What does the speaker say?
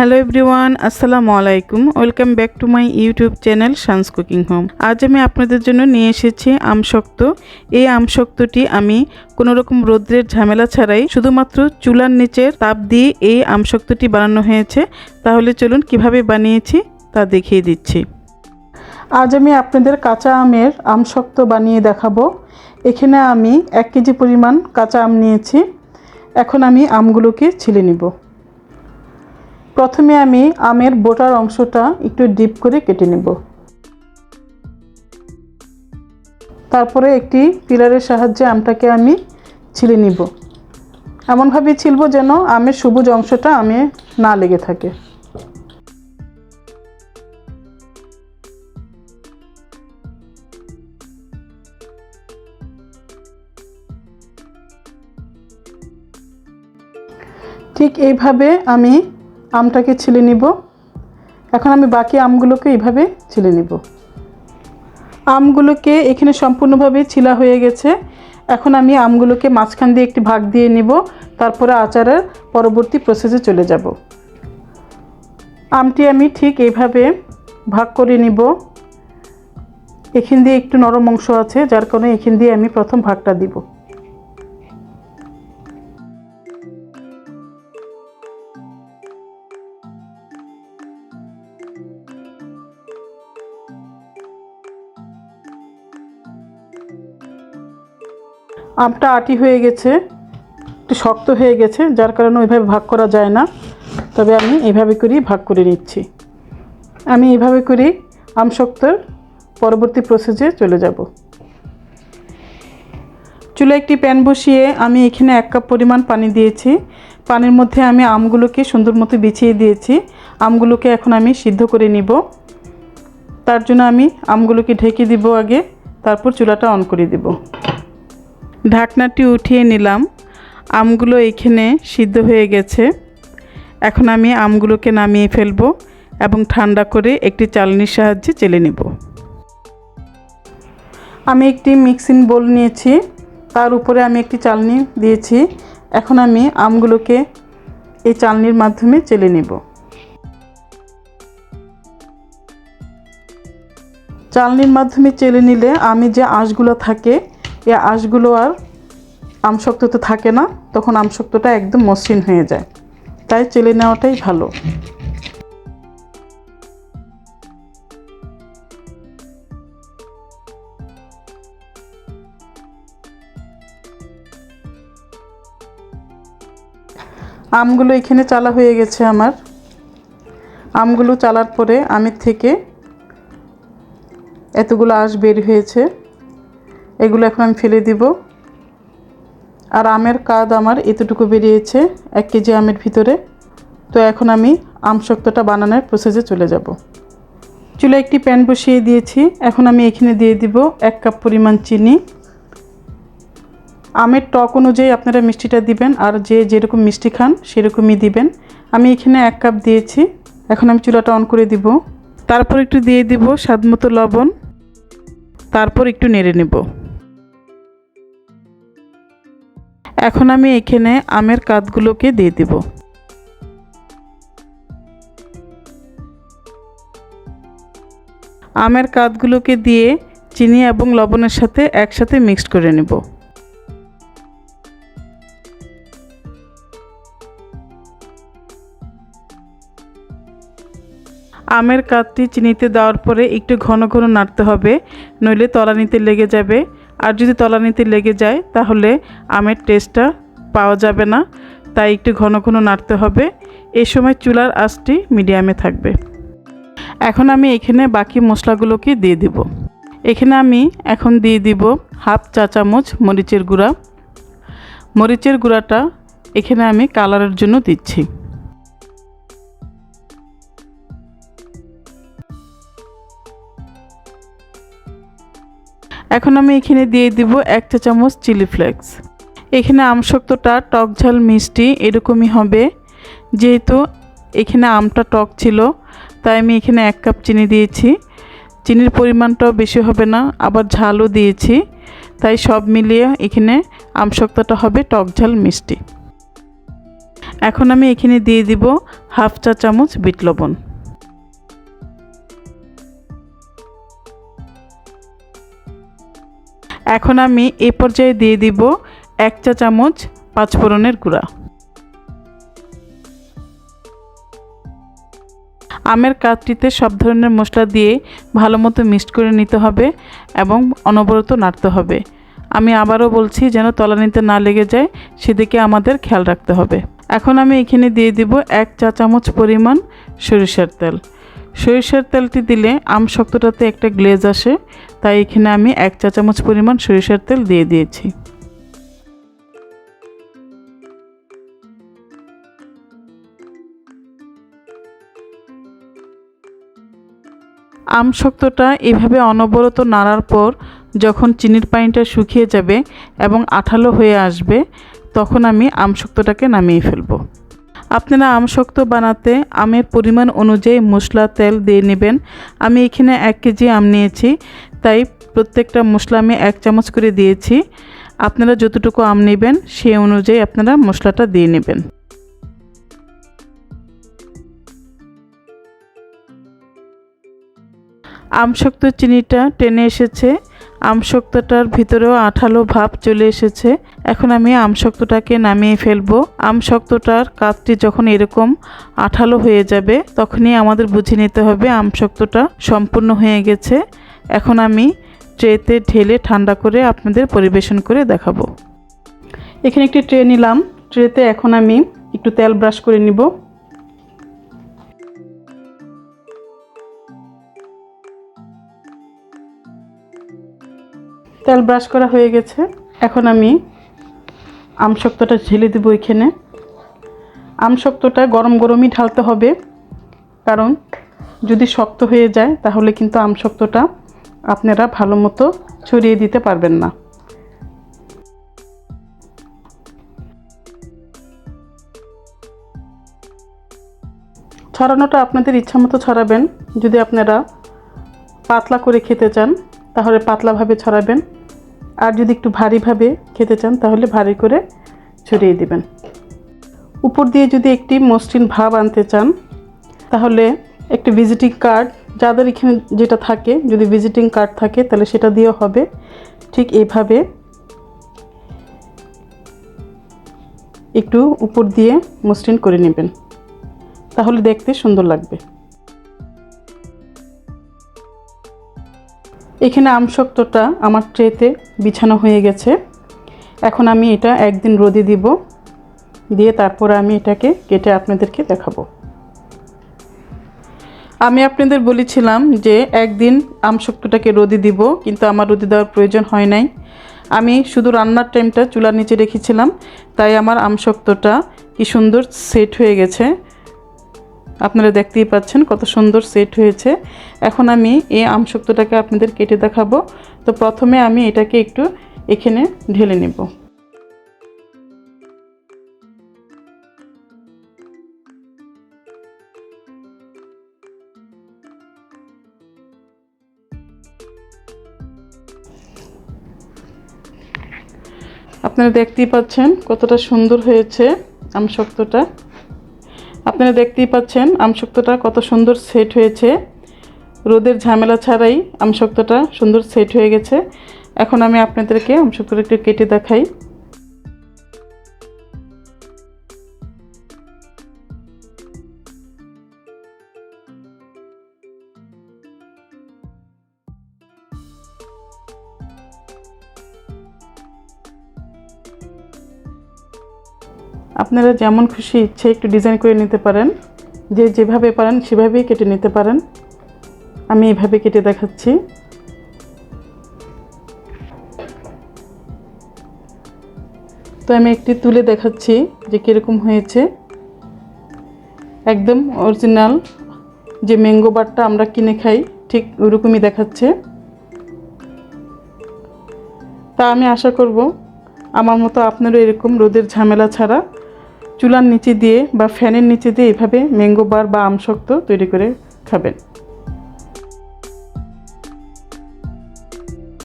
Hello everyone, আসসালামু আলাইকুম। Welcome back to my YouTube channel Shan's cooking home. আজ আমি আপনাদের জন্য নিয়ে এসেছি আমশক্ত। এই আমশক্তটি আমি কোনো রকম রৌদ্রের ঝামেলা ছাড়াই শুধুমাত্র চুলার নিচের তাপ দিয়ে এই আমশক্তটি বানানো হয়েছে। তাহলে চলুন কীভাবে বানিয়েছি তা দেখিয়ে দিচ্ছি। আজ আমি আপনাদের কাঁচা আমের আমশক্ত বানিয়ে দেখাবো। এখানে আমি এক কেজি পরিমাণ কাঁচা আম নিয়েছি। এখন আমি আমগুলোকে ছিলে নিব। প্রথমে আমি আমের বোটার অংশটা একটু ডিপ করে কেটে নেব। তারপরে একটি পিলারের সাহায্যে আমটাকে আমি ছিলে নিব। এমনভাবে ছিলব যেন আমের সবুজ অংশটা আমে না লেগে থাকে। ঠিক এইভাবে আমি আমটাকে ছিলে নিব। এখন আমি বাকি আমগুলোকে এইভাবে ছিলে নিব। আমগুলোকে এখানে সম্পূর্ণভাবে ছিলা হয়ে গেছে। এখন আমি আমগুলোকে মাঝখান দিয়ে একটি ভাগ দিয়ে নিব। তারপরে আচারের পরবর্তী প্রসেসে চলে যাব। আমটি আমি ঠিক এইভাবে ভাগ করে নিব। এখান দিয়ে একটু নরম অংশ আছে, যার কারণে এখান দিয়ে আমি প্রথম ভাগটা দিব। আমটা আটি হয়ে গেছে, একটু শক্ত হয়ে গেছে, যার কারণে ওইভাবে ভাগ করা যায় না। তবে আমি এইভাবে করেই ভাগ করে নিচ্ছি। আমি এইভাবে করেই আম শক্তর পরবর্তী প্রসেসে চলে যাব। চুলে একটি প্যান বসিয়ে আমি এখানে এক কাপ পরিমাণ পানি দিয়েছি। পানির মধ্যে আমি আমগুলোকে সুন্দর মতো বিছিয়ে দিয়েছি। আমগুলোকে এখন আমি সিদ্ধ করে নিব। তার জন্য আমি আমগুলোকে ঢেকে দিব আগে, তারপর চুলাটা অন করে দিব। ঢাকনাটি উঠিয়ে নিলাম। আমগুলো এখানে সিদ্ধ হয়ে গেছে। এখন আমি আমগুলোকে নামিয়ে ফেলব এবং ঠান্ডা করে একটি চালনির সাহায্যে চেলে নেব। আমি একটি মিক্সিং বোল নিয়েছি। তার উপরে আমি একটি চালনি দিয়েছি। এখন আমি আমগুলোকে এই চালনির মাধ্যমে চেলে নেব। চালনির মাধ্যমে চেলে নিলে আমি যে আঁশগুলো থাকে এই আঁশগুলো আর আমশক্ততে থাকে না, তখন আমশক্তটা একদম মসৃণ হয়ে যায়। তাই চেলে নেওয়াটাই ভালো। আমগুলো এখানে চালা হয়ে গেছে আমার। আমগুলো চালার পরে আমের থেকে এতগুলো আঁশ বের হয়েছে। এগুলো এখন আমি ফেলে দিব। আর আমের কাদ আমার এতটুকু বেরিয়েছে, এক কেজি আমের ভিতরে। তো এখন আমি আমশক্তটা বানানোর প্রসেসে চলে যাব। চুলে একটি প্যান বসিয়ে দিয়েছি। এখন আমি এখানে দিয়ে দিব এক কাপ পরিমাণ চিনি। আমের টক অনুযায়ী আপনারা মিষ্টিটা দিবেন, আর যে যেরকম মিষ্টি খান সেরকমই দিবেন। আমি এখানে এক কাপ দিয়েছি। এখন আমি চুলাটা অন করে দিব। তারপর একটু দিয়ে দিব স্বাদমতো লবণ। তারপর একটু নেড়ে নেব। এখন আমি এখানে আমের কাতগুলোকে দিয়ে দিব। আমের কাতগুলোকে দিয়ে চিনি এবং লবণের সাথে একসাথে মিক্সড করে নেব। আমের কাতটি চিনিতে দেওয়ার পরে একটু ঘন ঘন নাড়তে হবে, নইলে তলানিতে লেগে যাবে। আর যদি তলানিতে লেগে যায়, তাহলে আমের টেস্টটা পাওয়া যাবে না। তাই একটু ঘন ঘন নাড়তে হবে। এই সময় চুলার আঁচটি মিডিয়ামে থাকবে। এখন আমি এখানে বাকি মশলাগুলোকে দিয়ে দিব। এখানে আমি এখন দিয়ে দিব হাফ চা চামচ মরিচের গুঁড়া। মরিচের গুঁড়াটা এখানে আমি কালারের জন্য দিচ্ছি। এখন আমি এখানে দিয়ে দিব এক চা চামচ চিলি ফ্লেক্স। এখানে আমশক্তটা টক ঝাল মিষ্টি এরকমই হবে। যেহেতু এখানে আমটা টক ছিল, তাই আমি এখানে এক কাপ চিনি দিয়েছি। চিনির পরিমাণটাও বেশি হবে না, আবার ঝালও দিয়েছি। তাই সব মিলিয়ে এখানে আমশক্তটা হবে টক ঝাল মিষ্টি। এখন আমি এখানে দিয়ে দিব হাফ চা চামচ বিট লবণ। এখন আমি এ পর্যায়ে দিয়ে দিব এক চা চামচ পাঁচফোড়নের গুঁড়া। আমের কাঠটিতে সব ধরনের মশলা দিয়ে ভালো মতো মিক্সড করে নিতে হবে এবং অনবরত নাড়তে হবে। আমি আবারও বলছি, যেন তলানিতে না লেগে যায়, সেদিকে আমাদের খেয়াল রাখতে হবে। এখন আমি এখানে দিয়ে দিব এক চা চামচ পরিমাণ সরিষার তেল। সরিষার তেলটি দিলে আম শক্তটাতে একটা গ্লেজ আসে, তাই এখানে আমি এক চা চামচ পরিমাণ সরিষার তেল দিয়ে দিয়েছি। আম শক্তটা এভাবে অনবরত নাড়ার পর যখন চিনির পানিটা শুকিয়ে যাবে এবং আঠালো হয়ে আসবে, তখন আমি আম শক্তটাকে নামিয়ে ফেলব। আপনারা আম শক্ত বানাতে আমের পরিমাণ অনুযায়ী মশলা, তেল দিয়ে নেবেন। আমি এখানে এক কেজি আম নিয়েছি, তাই প্রত্যেকটা মশলা আমি এক চামচ করে দিয়েছি। আপনারা যতটুকু আম নেবেন, সেই অনুযায়ী আপনারা মশলাটা দিয়ে নেবেন। আমশক্ত চিনিটা টেনে এসেছে। আমশক্তটার ভিতরেও আঠালো ভাব চলে এসেছে। এখন আমি আমশক্তটাকে নামিয়ে ফেলব। আমশক্তটার কাজটি যখন এরকম আঠালো হয়ে যাবে, তখনই আমাদের বুঝে নিতে হবে আমশক্তটা সম্পূর্ণ হয়ে গেছে। এখন আমি ট্রেতে ঢেলে ঠান্ডা করে আপনাদের পরিবেশন করে দেখাবো। এখানে একটি ট্রে নিলাম। ট্রেতে এখন আমি একটু তেল ব্রাশ করে নিব। তেল ব্রাশ করা হয়ে গেছে। এখন আমি আমশক্তটা ঢেলে দেবো এখানে। আমশক্তটা গরম গরমই ঢালতে হবে, কারণ যদি শক্ত হয়ে যায়, তাহলে কিন্তু আমশক্তটা আপনারা ভালো মতো ছড়িয়ে দিতে পারবেন না। ছড়ানোটা আপনাদের ইচ্ছা মতো ছড়াবেন। যদি আপনারা পাতলা করে খেতে চান, তাহলে পাতলাভাবে ছড়াবেন। আর যদি একটু ভারীভাবে খেতে চান, তাহলে ভারী করে ছড়িয়ে দিবেন। উপর দিয়ে যদি একটি মসৃণ ভাব আনতে চান, তাহলে একটি ভিজিটিং কার্ড যাদের এখানে যেটা থাকে, যদি ভিজিটিং কার্ড থাকে, তাহলে সেটা দিয়েও হবে। ঠিক এইভাবে একটু উপর দিয়ে মসৃণ করে নেবেন। তাহলে দেখতে সুন্দর লাগবে। এখানে আমশক্তটা আমার ট্রেতে বিছানো হয়ে গেছে। এখন আমি এটা একদিন রোদে দিব, দিয়ে তারপরে আমি এটাকে কেটে আপনাদেরকে দেখাবো। আমি আপনাদের বলেছিলাম যে একদিন আমশক্তটাকে রোদে দিব, কিন্তু আমার রোদে দেওয়ার প্রয়োজন হয় নাই। আমি শুধু রান্নার টাইমটা চুলার নিচে রেখেছিলাম, তাই আমার আমশক্তটা কি সুন্দর সেট হয়ে গেছে। আপনারা দেখতেই পাচ্ছেন কত সুন্দর সেট হয়েছে। এখন আমি এই আমশক্তটাকে আপনাদের কেটে দেখাবো। তো প্রথমে আমি এটাকে একটু এখানে ঢেলে নেব। আপনারা দেখতেই পাচ্ছেন কতটা সুন্দর হয়েছে আমশক্তটা আপনারা দেখতেই পাচ্ছেন আমশক্তটা কত সুন্দর সেট হয়েছে। রোদের ঝামেলা ছাড়াই আমশক্তটা সুন্দর সেট হয়ে গেছে। এখন আমি আপনাদেরকে আমশক্তটা একটু কেটে দেখাই। আপনারা যেমন খুশি ইচ্ছে একটু ডিজাইন করে নিতে পারেন। যে যেভাবে পারেন সেভাবেই কেটে নিতে পারেন। আমি এভাবে কেটে দেখাচ্ছি। তো আমি একটি তুলে দেখাচ্ছি যে কীরকম হয়েছে। একদম অরিজিনাল যে ম্যাঙ্গো বারটা আমরা কিনে খাই, ঠিক ওরকমই দেখাচ্ছে। তা আমি আশা করব, আমার মতো আপনারও এরকম রোদের ঝামেলা ছাড়া চুলার নিচে দিয়ে বা ফ্যানের নিচে দিয়ে এভাবে ম্যাঙ্গো বার বা আমশক্ত তৈরি করে খাবেন।